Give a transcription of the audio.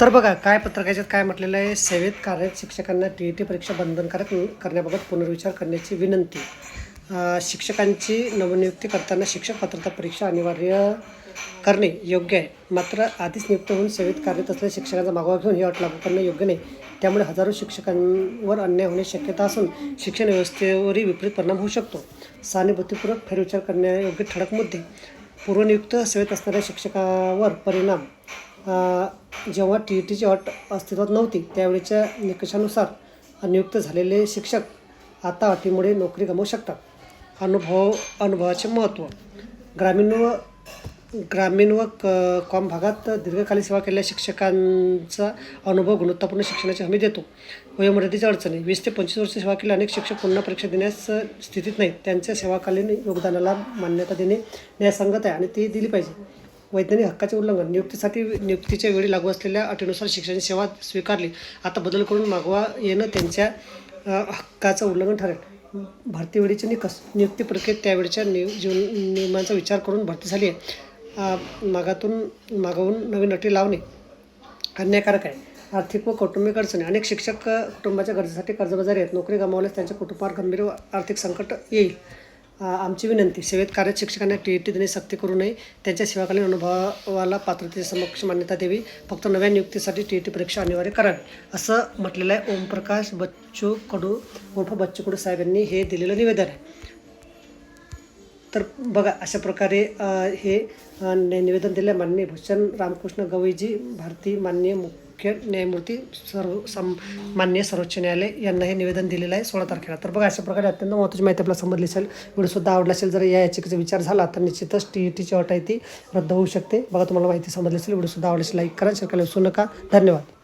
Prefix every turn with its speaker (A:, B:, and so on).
A: तर बघा काय पत्रकाच्यात काय म्हटलेलं आहे? सेवेत कार्यरत शिक्षकांना टी ई टी परीक्षा बंधनकारक करण्याबाबत पुनर्विचार करण्याची विनंती. शिक्षकांची नवनियुक्ती करताना शिक्षक पात्रता परीक्षा अनिवार्य करणे योग्य आहे. मात्र आधीच नियुक्त होऊन सेवेत कार्यरत असलेल्या शिक्षकांचा मागोवा घेऊन ही अट लागू करणे योग्य नाही. त्यामुळे हजारो शिक्षकांवर अन्याय होण्याची शक्यता असून शिक्षण व्यवस्थेवरही विपरीत परिणाम होऊ शकतो. सहानुभूतीपूर्वक फेरविचार करण्यायोग्य ठळक मुद्दे. पूर्वनियुक्त सेवेत असणाऱ्या शिक्षकावर परिणाम जेव्हा टी ई टीची अट अस्तित्वात नव्हती त्यावेळेच्या निकषानुसार नियुक्त झालेले शिक्षक आता अटीमुळे नोकरी गमावू शकतात. अनुभव अनुभवाचे महत्त्व. ग्रामीण व ग्रामीण व क कॉम भागात दीर्घकालीन सेवा केलेल्या शिक्षकांचा अनुभव गुणवत्तापूर्ण शिक्षणाची हमी देतो. वयोमर्यादेच्या अडचणी. वीस ते पंचवीस वर्ष सेवा केली अनेक शिक्षक पुन्हा परीक्षा देण्यास स्थितीत नाहीत. त्यांच्या सेवाकालीन योगदानाला मान्यता देणे न्यायसंगत आहे आणि ती दिली पाहिजे. वैज्ञानिक हक्काचे उल्लंघन नियुक्तीसाठी नियुक्तीच्या वेळी लागू असलेल्या अटीनुसार शिक्षण सेवा स्वीकारली. आता बदल करून मागवा येणं त्यांच्या हक्काचं उल्लंघन ठरेल. भरती निकस नियुक्ती प्रक्रियेत त्यावेळच्या नियु जीवन नियमांचा विचार करून भरती झाली आहे. मागातून मागवून नवीन अटी लावणे अन्यायकारक आहे. आर्थिक व कौटुंबिक अडचणी. अनेक शिक्षक कुटुंबाच्या गरजेसाठी कर्जबाजारी आहेत. नोकरी गमावल्यास त्यांच्या कुटुंबावर गंभीर व आर्थिक संकट येईल. आमची विनंती सेवेत कार्यरत शिक्षकांना टी ई टी देणे सक्ती करू नये. त्यांच्या सेवाकालीन अनुभवाला पात्रतेच्या समक्ष मान्यता द्यावी. फक्त नव्या नियुक्तीसाठी टी ई टी परीक्षा अनिवार्य करावी असं म्हटलेलं आहे ओमप्रकाश बच्चू कडू उर्फ बच्चू कडू साहेब यांनी हे दिलेलं निवेदन आहे. तर बघा अशा प्रकारे हे निवेदन दिले माननीय भूषण रामकृष्ण गवईजी भारतीय माननीय मुख्य न्यायमूर्ती सर्व सम माननीय सर्वोच्च न्यायालय यांना हे निवेदन दिलेलं आहे सोळा तारखेला. तर बघा अशा प्रकारे अत्यंत महत्त्वाची माहिती आपल्याला समजली असेल व्हिडिओसुद्धा आवडला असेल जर या याचिकेचा विचार झाला तर निश्चितच टी ई टीची अट आहे ती रद्द होऊ शकते. बघा तुम्हाला माहिती समजली असेल व्हिडिओसुद्धा आवडला असेल लाईक करा शेअर करायला विसरू नका. धन्यवाद.